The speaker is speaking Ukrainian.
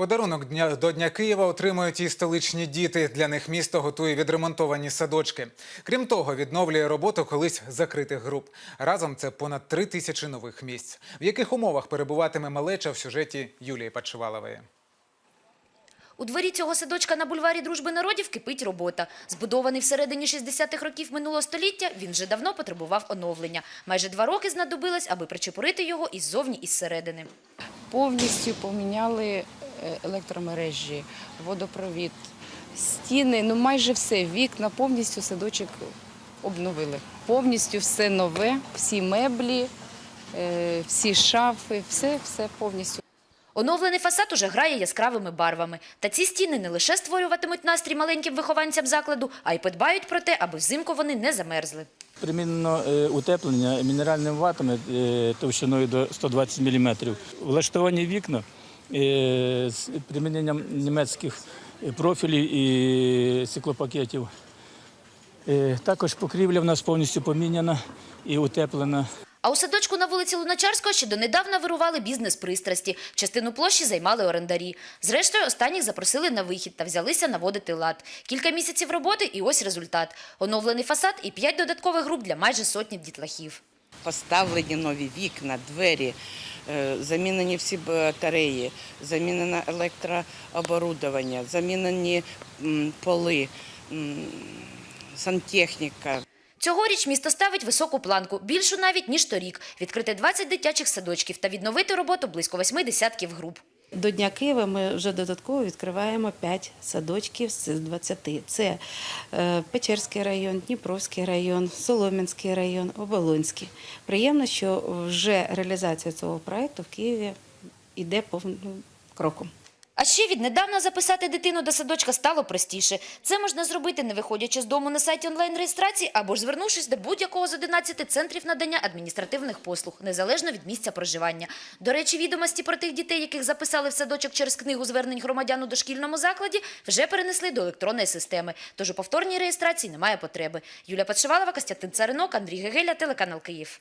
Подарунок дня до Дня Києва отримують і столичні діти. Для них місто готує відремонтовані садочки. Крім того, відновлює роботу колись закритих груп. Разом це понад три тисячі нових місць. В яких умовах перебуватиме малеча в сюжеті Юлії Пачувалової. У дворі цього садочка на бульварі Дружби народів кипить робота. Збудований всередині 60-х років минулого століття, він вже давно потребував оновлення. Майже два роки знадобилось, аби причепурити його іззовні і зсередини. Повністю поміняли електромережі, водопровід, стіни, ну майже все, вікна, повністю садочок обновили. Повністю все нове, всі меблі, е, всі шафи, все, все повністю. Оновлений фасад уже грає яскравими барвами. Та ці стіни не лише створюватимуть настрій маленьким вихованцям закладу, а й подбають про те, аби взимку вони не замерзли. Примінено е, утеплення мінеральними ватами е, товщиною до 120 мм. Влаштовані вікна е, з приміненням німецьких профілів і стеклопакетів. Е, Також покрівля в нас повністю поміняна і утеплена. А у садочку на вулиці Луначарського ще донедавна вирували бізнес-пристрасті. Частину площі займали орендарі. Зрештою, останніх запросили на вихід та взялися наводити лад. Кілька місяців роботи і ось результат. Оновлений фасад і п'ять додаткових груп для майже сотні дітлахів. Поставлені нові вікна, двері, е, замінені всі батареї, замінено електрооборудовання, замінені поли, сантехніка. Цьогоріч місто ставить високу планку, більшу навіть, ніж торік. Відкрити 20 дитячих садочків та відновити роботу близько восьми десятків груп. До Дня Києва ми вже додатково відкриваємо 5 садочків з 20. Це е, Печерський район, Дніпровський район, Солом'янський район, Оболонський. Приємно, що вже реалізація цього проекту в Києві йде повним кроком. А ще віднедавна записати дитину до садочка стало простіше. Це можна зробити, не виходячи з дому на сайті онлайн-реєстрації або ж звернувшись до будь-якого з 11 центрів надання адміністративних послуг, незалежно від місця проживання. До речі, відомості про тих дітей, яких записали в садочок через книгу звернень громадян у дошкільному закладі, вже перенесли до електронної системи. Тож у повторній реєстрації немає потреби. Юлія Подшивалова, Костянтин Царинок, Андрій Гегеля, телеканал Київ.